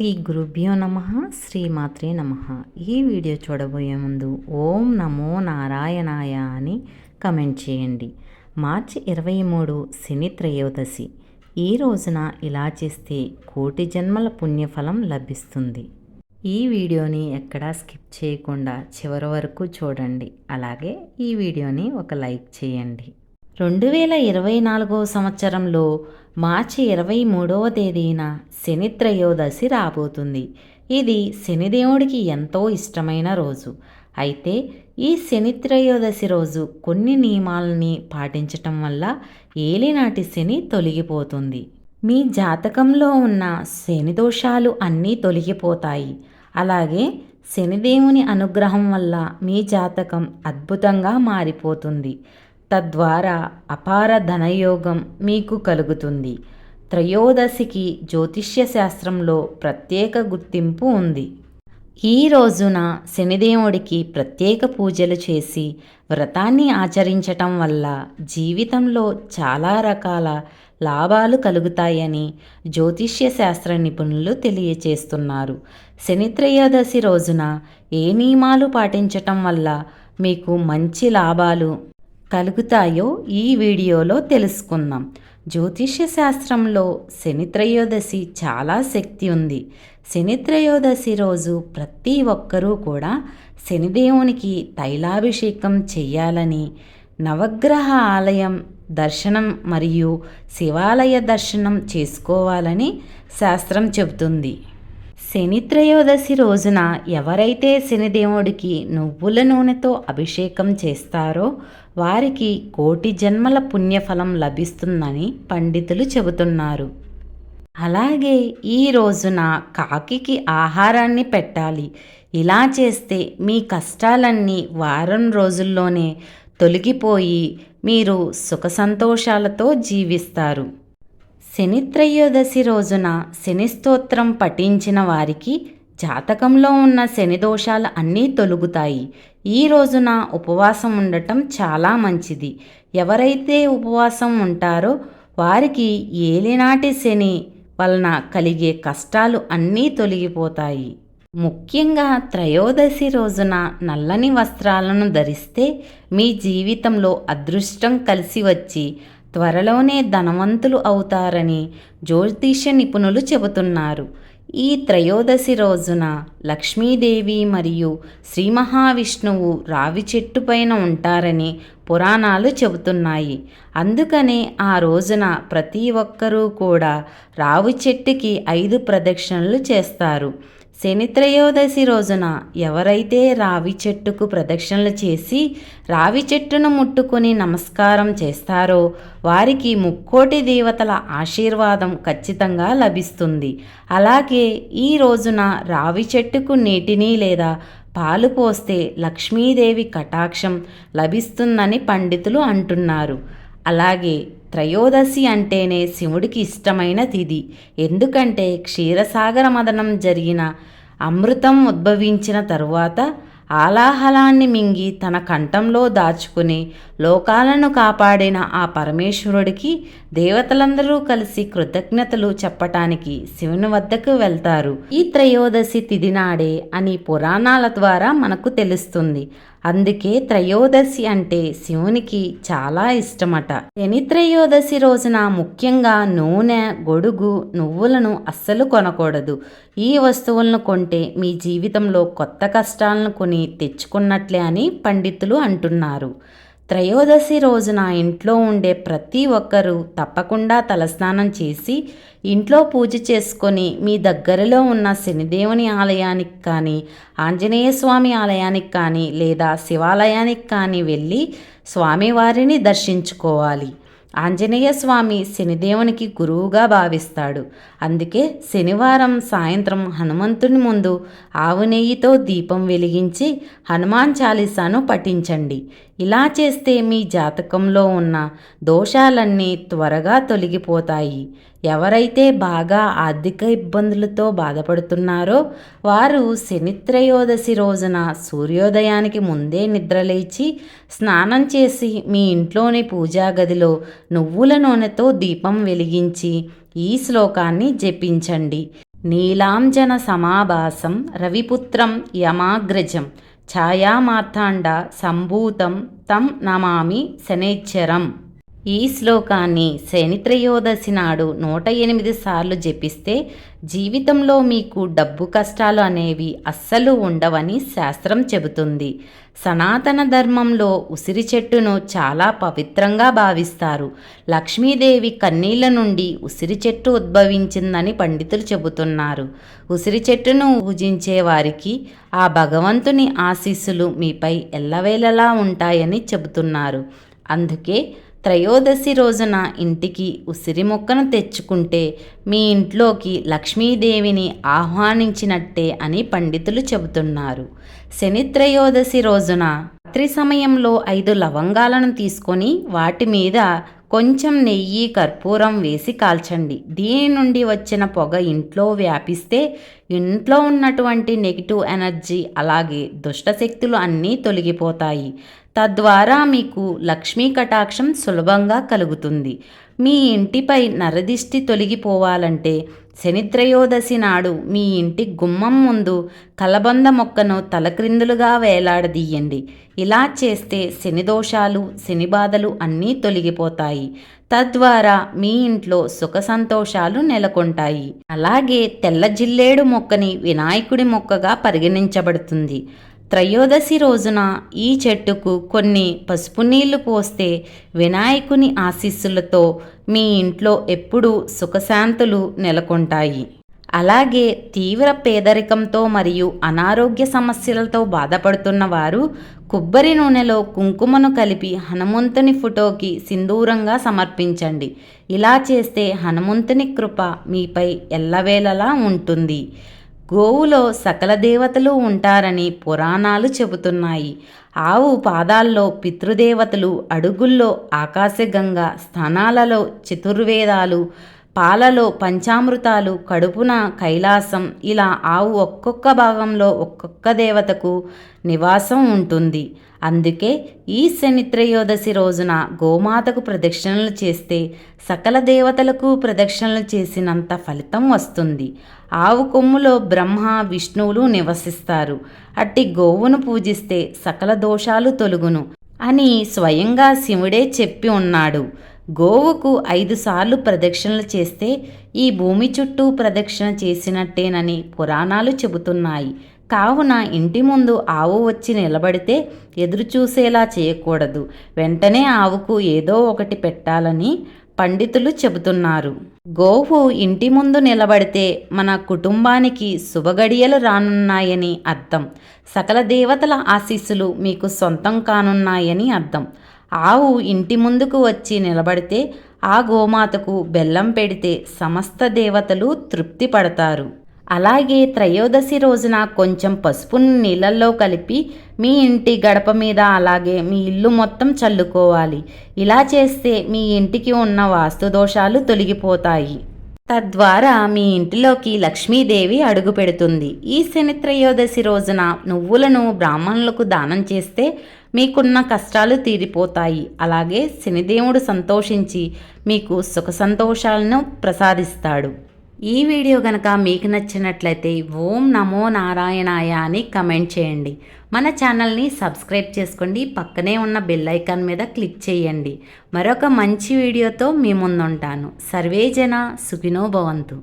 శ్రీ గురుభ్యో నమ శ్రీమాత్రే నమ. ఈ వీడియో చూడబోయే ముందు ఓం నమో నారాయణాయ అని కమెంట్ చేయండి. మార్చి ఇరవై మూడు శని త్రయోదశి. ఈ రోజున ఇలా చేస్తే కోటి జన్మల పుణ్యఫలం లభిస్తుంది. ఈ వీడియోని ఎక్కడా స్కిప్ చేయకుండా చివరి వరకు చూడండి. అలాగే ఈ వీడియోని ఒక లైక్ చేయండి. రెండు వేల ఇరవై నాలుగో సంవత్సరంలో మార్చి ఇరవై మూడవ తేదీన శని త్రయోదశి రాబోతుంది. ఇది శనిదేవుడికి ఎంతో ఇష్టమైన రోజు. అయితే ఈ శని త్రయోదశి రోజు కొన్ని నియమాలని పాటించటం వల్ల ఏలినాటి శని తొలగిపోతుంది. మీ జాతకంలో ఉన్న శని దోషాలు అన్నీ తొలగిపోతాయి. అలాగే శనిదేవుని అనుగ్రహం వల్ల మీ జాతకం అద్భుతంగా మారిపోతుంది. తద్వారా అపార ధనయోగం మీకు కలుగుతుంది. త్రయోదశికి జ్యోతిష్య శాస్త్రంలో ప్రత్యేక గుర్తింపు ఉంది. ఈ రోజున శనిదేవుడికి ప్రత్యేక పూజలు చేసి వ్రతాన్ని ఆచరించటం వల్ల జీవితంలో చాలా రకాల లాభాలు కలుగుతాయని జ్యోతిష్య శాస్త్ర నిపుణులు తెలియచేస్తున్నారు. శని త్రయోదశి రోజున ఏ నియమాలు పాటించటం వల్ల మీకు మంచి లాభాలు కలుగుతాయో ఈ వీడియోలో తెలుసుకుందాం. జ్యోతిష్య శాస్త్రంలో శని త్రయోదశి చాలా శక్తి ఉంది. శని త్రయోదశి రోజు ప్రతి ఒక్కరూ కూడా శనిదేవునికి తైలాభిషేకం చేయాలని నవగ్రహ ఆలయం దర్శనం మరియు శివాలయ దర్శనం చేసుకోవాలని శాస్త్రం చెబుతుంది. శని త్రయోదశి రోజున ఎవరైతే శనిదేవుడికి నువ్వుల నూనెతో అభిషేకం చేస్తారో వారికి కోటి జన్మల పుణ్యఫలం లభిస్తుందని పండితులు చెబుతున్నారు. అలాగే ఈ రోజున కాకికి ఆహారాన్ని పెట్టాలి. ఇలా చేస్తే మీ కష్టాలన్నీ వారం రోజుల్లోనే తొలగిపోయి మీరు సుఖ సంతోషాలతో జీవిస్తారు. శని త్రయోదశి రోజున శని స్తోత్రం పఠించిన వారికి జాతకంలో ఉన్న శని దోషాలు అన్నీ తొలుగుతాయి. ఈ రోజున ఉపవాసం ఉండటం చాలా మంచిది. ఎవరైతే ఉపవాసం ఉంటారో వారికి ఏలినాటి శని వలన కలిగే కష్టాలు అన్నీ తొలగిపోతాయి. ముఖ్యంగా త్రయోదశి రోజున నల్లని వస్త్రాలను ధరిస్తే మీ జీవితంలో అదృష్టం కలిసి వచ్చి త్వరలోనే ధనవంతులు అవుతారని జ్యోతిష నిపుణులు చెబుతున్నారు. ఈ త్రయోదశి రోజున లక్ష్మీదేవి మరియు శ్రీ మహావిష్ణువు రావి చెట్టు పైన ఉంటారని పురాణాలు చెబుతున్నాయి. అందుకనే ఆ రోజున ప్రతి ఒక్కరూ కూడా రావి చెట్టుకి ఐదు ప్రదక్షిణలు చేస్తారు. శనిత్రయోదశి రోజున ఎవరైతే రావి చెట్టుకు ప్రదక్షిణలు చేసి రావి చెట్టును ముట్టుకుని నమస్కారం చేస్తారో వారికి ముక్కోటి దేవతల ఆశీర్వాదం ఖచ్చితంగా లభిస్తుంది. అలాగే ఈ రోజున రావి చెట్టుకు నీటిని లేదా పాలు పోస్తే లక్ష్మీదేవి కటాక్షం లభిస్తుందని పండితులు అంటున్నారు. అలాగే త్రయోదశి అంటేనే శివుడికి ఇష్టమైన తిథి. ఎందుకంటే క్షీరసాగర మదనం జరిగిన అమృతం ఉద్భవించిన తరువాత ఆలాహలాన్ని మింగి తన కంఠంలో దాచుకుని లోకాలను కాపాడిన ఆ పరమేశ్వరుడికి దేవతలందరూ కలిసి కృతజ్ఞతలు చెప్పటానికి శివుని వద్దకు వెళ్తారు. ఈ త్రయోదశి తిదినాడే అని పురాణాల ద్వారా మనకు తెలుస్తుంది. అందుకే త్రయోదశి అంటే శివునికి చాలా ఇష్టమట. శని త్రయోదశి రోజున ముఖ్యంగా నూనె గొడుగు నువ్వులను అస్సలు కొనకూడదు. ఈ వస్తువులను కొంటే మీ జీవితంలో కొత్త కష్టాలను కొని తెచ్చుకున్నట్లే అని పండితులు అంటున్నారు. త్రయోదశి రోజున ఇంట్లో ఉండే ప్రతి ఒక్కరూ తప్పకుండా తలస్నానం చేసి ఇంట్లో పూజ చేసుకొని మీ దగ్గరలో ఉన్న శనిదేవుని ఆలయానికి కానీ ఆంజనేయ స్వామి ఆలయానికి కానీ లేదా శివాలయానికి కానీ వెళ్ళి స్వామివారిని దర్శించుకోవాలి. ఆంజనేయ స్వామి శనిదేవునికి గురువుగా భావిస్తాడు. అందుకే శనివారం సాయంత్రం హనుమంతుని ముందు ఆవు నెయ్యితో దీపం వెలిగించి హనుమాన్ చాలీసాను పఠించండి. ఇలా చేస్తే మీ జాతకంలో ఉన్న దోషాలన్నీ త్వరగా తొలగిపోతాయి. ఎవరైతే బాగా ఆర్థిక ఇబ్బందులతో బాధపడుతున్నారో వారు శనిత్రయోదశి రోజున సూర్యోదయానికి ముందే నిద్రలేచి స్నానం చేసి మీ ఇంట్లోని పూజా గదిలో నువ్వుల నూనెతో దీపం వెలిగించి ఈ శ్లోకాన్ని జపించండి. నీలాంజన సమాభాసం రవిపుత్రం యమాగ్రజం ఛాయామార్తాండ సంభూతం తం నమామి శనేచ్చరం. ఈ శ్లోకాన్ని శనిత్రయోదశి నాడు నూట ఎనిమిది సార్లు జపిస్తే జీవితంలో మీకు డబ్బు కష్టాలు అనేవి అస్సలు ఉండవని శాస్త్రం చెబుతుంది. సనాతన ధర్మంలో ఉసిరి చెట్టును చాలా పవిత్రంగా భావిస్తారు. లక్ష్మీదేవి కన్నీళ్ళ నుండి ఉసిరి చెట్టు ఉద్భవించిందని పండితులు చెబుతున్నారు. ఉసిరి చెట్టును పూజించే వారికి ఆ భగవంతుని ఆశీస్సులు మీపై ఎల్లవేళలా ఉంటాయని చెబుతున్నారు. అందుకే త్రయోదశి రోజున ఇంటికి ఉసిరి మొక్కను తెచ్చుకుంటే మీ ఇంట్లోకి లక్ష్మీదేవిని ఆహ్వానించినట్టే అని పండితులు చెబుతున్నారు. శని త్రయోదశి రోజున రాత్రి సమయంలో ఐదు లవంగాలను తీసుకొని వాటి మీద కొంచెం నెయ్యి కర్పూరం వేసి కాల్చండి. దీని నుండి వచ్చిన పొగ ఇంట్లో వ్యాపిస్తే ఇంట్లో ఉన్నటువంటి నెగిటివ్ ఎనర్జీ అలాగే దుష్టశక్తులు అన్నీ తొలగిపోతాయి. తద్వారా మీకు లక్ష్మీ కటాక్షం సులభంగా కలుగుతుంది. మీ ఇంటిపై నరదిష్టి తొలగిపోవాలంటే శనిత్రయోదశి నాడు మీ ఇంటి గుమ్మం ముందు కలబంద మొక్కను తలక్రిందులుగా వేలాడదీయండి. ఇలా చేస్తే శని దోషాలు శని బాధలు అన్నీ తొలగిపోతాయి. తద్వారా మీ ఇంట్లో సుఖ సంతోషాలు నెలకొంటాయి. అలాగే తెల్ల జిల్లేడు మొక్కని వినాయకుడి మొక్కగా పరిగణించబడుతుంది. త్రయోదశి రోజున ఈ చెట్టుకు కొన్ని పసుపు నీళ్ళు పోస్తే వినాయకుని ఆశీస్సులతో మీ ఇంట్లో ఎప్పుడూ సుఖశాంతులు నెలకొంటాయి. అలాగే తీవ్ర పేదరికంతో మరియు అనారోగ్య సమస్యలతో బాధపడుతున్న వారు కొబ్బరి నూనెలో కుంకుమను కలిపి హనుమంతుని ఫోటోకి సింధూరంగా సమర్పించండి. ఇలా చేస్తే హనుమంతుని కృప మీపై ఎల్లవేళలా ఉంటుంది. గోవులో సకల దేవతలు ఉంటారని పురాణాలు చెబుతున్నాయి. ఆవు పాదాల్లో పితృదేవతలు అడుగుల్లో ఆకాశగంగ స్థానాలలో చతుర్వేదాలు పాలలో పంచామృతాలు కడుపున కైలాసం ఇలా ఆవు ఒక్కొక్క భాగంలో ఒక్కొక్క దేవతకు నివాసం ఉంటుంది. అందుకే ఈ శనిత్రయోదశి రోజున గోమాతకు ప్రదక్షిణలు చేస్తే సకల దేవతలకు ప్రదక్షిణలు చేసినంత ఫలితం వస్తుంది. ఆవు కొమ్ములో బ్రహ్మ విష్ణువులు నివసిస్తారు. అట్టి గోవును పూజిస్తే సకల దోషాలు తొలుగును అని స్వయంగా శివుడే చెప్పి ఉన్నాడు. గోవుకు ఐదు సార్లు ప్రదక్షిణలు చేస్తే ఈ భూమి చుట్టూ ప్రదక్షిణ చేసినట్టేనని పురాణాలు చెబుతున్నాయి. కావున ఇంటి ముందు ఆవు వచ్చి నిలబడితే ఎదురు చూసేలా చేయకూడదు. వెంటనే ఆవుకు ఏదో ఒకటి పెట్టాలని పండితులు చెబుతున్నారు. గోవు ఇంటి ముందు నిలబడితే మన కుటుంబానికి శుభగడియలు రానున్నాయని అర్థం. సకల దేవతల ఆశీస్సులు మీకు సొంతం కానున్నాయని అర్థం. ఆవు ఇంటి ముందుకు వచ్చి నిలబడితే ఆ గోమాతకు బెల్లం పెడితే సమస్త దేవతలు తృప్తి పడతారు. అలాగే త్రయోదశి రోజున కొంచెం పసుపును నీళ్ళల్లో కలిపి మీ ఇంటి గడప మీద అలాగే మీ ఇల్లు మొత్తం చల్లుకోవాలి. ఇలా చేస్తే మీ ఇంటికి ఉన్న వాస్తు దోషాలు తొలగిపోతాయి. తద్వారా మీ ఇంటిలోకి లక్ష్మీదేవి అడుగు పెడుతుంది. ఈ శని త్రయోదశి రోజున నువ్వులను బ్రాహ్మణులకు దానం చేస్తే మీకున్న కష్టాలు తీరిపోతాయి. అలాగే శనిదేవుడు సంతోషించి మీకు సుఖ సంతోషాలను ప్రసాదిస్తాడు. ఈ వీడియో కనుక మీకు నచ్చినట్లయితే ఓం నమో నారాయణాయ అని కమెంట్ చేయండి. మన ఛానల్ని సబ్స్క్రైబ్ చేసుకోండి. పక్కనే ఉన్న బెల్ ఐకాన్ మీద క్లిక్ చేయండి. మరొక మంచి వీడియోతో మీ ముందుంటాను. సర్వేజన సుఖినో భవంతు.